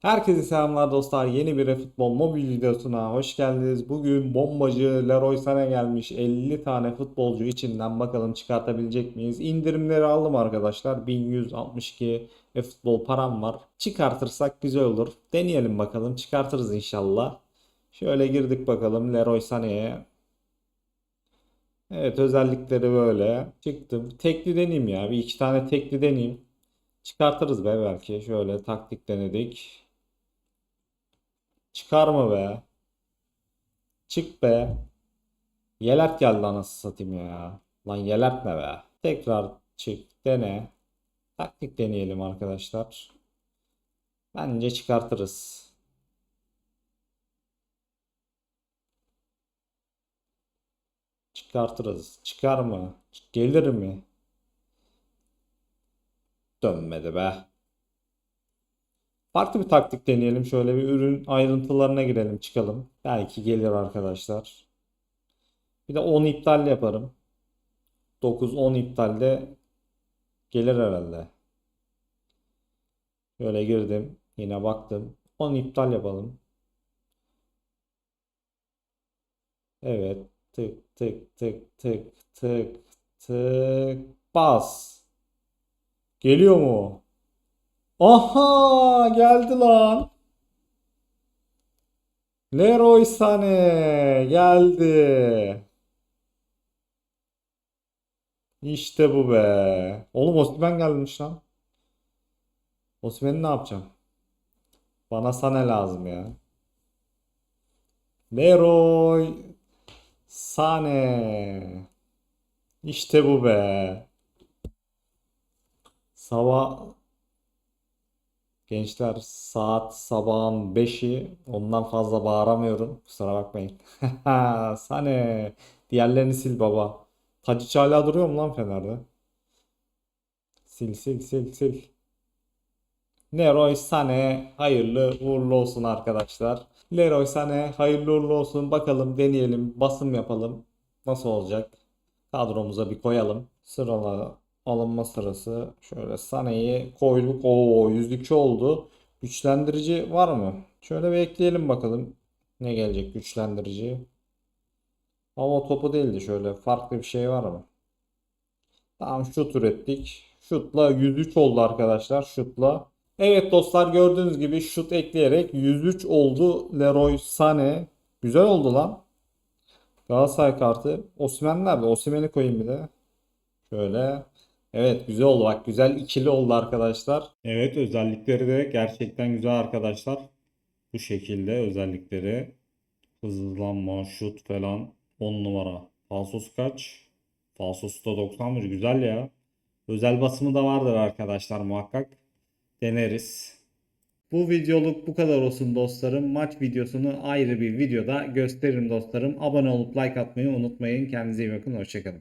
Herkese selamlar dostlar. Yeni bir futbol mobil videosuna hoş geldiniz. Bugün bombacı Leroy Sané gelmiş. 50 tane futbolcu içinden bakalım çıkartabilecek miyiz? İndirimleri aldım arkadaşlar. 1162 futbol param var. Çıkartırsak güzel olur. Deneyelim bakalım. Çıkartırız inşallah. Şöyle girdik bakalım Leroy Sané'ye. Evet özellikleri böyle. Çıktım. Tekli deneyeyim ya. Bir iki tane tekli deneyeyim. Çıkartırız be belki. Şöyle taktik denedik. Çıkar mı be? Çık be. Yelert geldi anasını satayım ya. Lan yelert ne be? Tekrar çık dene. Taktik deneyelim arkadaşlar. Bence çıkartırız. Çıkartırız. Çıkar mı? Gelir mi? Dönmedi be. Farklı bir taktik deneyelim. Şöyle bir ürün ayrıntılarına girelim, çıkalım. Belki gelir arkadaşlar. Bir de 10 iptal yaparım. 9-10 iptalde gelir herhalde. Şöyle girdim. Yine baktım. 10 iptal yapalım. Evet. Tık tık tık tık tık tık. Bas. Geliyor mu? Aha geldi lan. Leroy Sané geldi. İşte bu be. Oğlum Osimhen gelmiş lan. Osimhen'i ne yapacağım? Bana Sané lazım ya. Leroy Sané. İşte bu be. Sabah Gençler saat sabahın 5'i ondan fazla bağıramıyorum. Kusura bakmayın. Sane. Diğerlerini sil baba. Tadiç hala duruyor mu lan Fener'de? Sil sil sil sil. Leroy Sané hayırlı uğurlu olsun arkadaşlar. Leroy Sané hayırlı uğurlu olsun. Bakalım deneyelim. Basım yapalım. Nasıl olacak? Kadromuza bir koyalım. Sırala alınma sırası. Şöyle Sané'yi koyduk. Oo 102 oldu. Güçlendirici var mı? Şöyle bir ekleyelim bakalım. Ne gelecek güçlendirici? Hava topu değildi şöyle. Farklı bir şey var mı? Tamam şut ürettik. Şutla 103 oldu arkadaşlar. Şutla. Evet dostlar gördüğünüz gibi şut ekleyerek 103 oldu Leroy Sané. Güzel oldu lan. Galatasaray kartı. Osimhen nerede? Osimhen'i koyayım bir de. Şöyle. Evet güzel oldu bak güzel ikili oldu arkadaşlar. Evet özellikleri de gerçekten güzel arkadaşlar. Bu şekilde özellikleri. Hızlanma, şut falan 10 numara. Falsos kaç? Falsos da 91 güzel ya. Özel basımı da vardır arkadaşlar muhakkak. Deneriz. Bu videoluk bu kadar olsun dostlarım. Maç videosunu ayrı bir videoda gösteririm dostlarım. Abone olup like atmayı unutmayın. Kendinize iyi bakın. Hoşçakalın.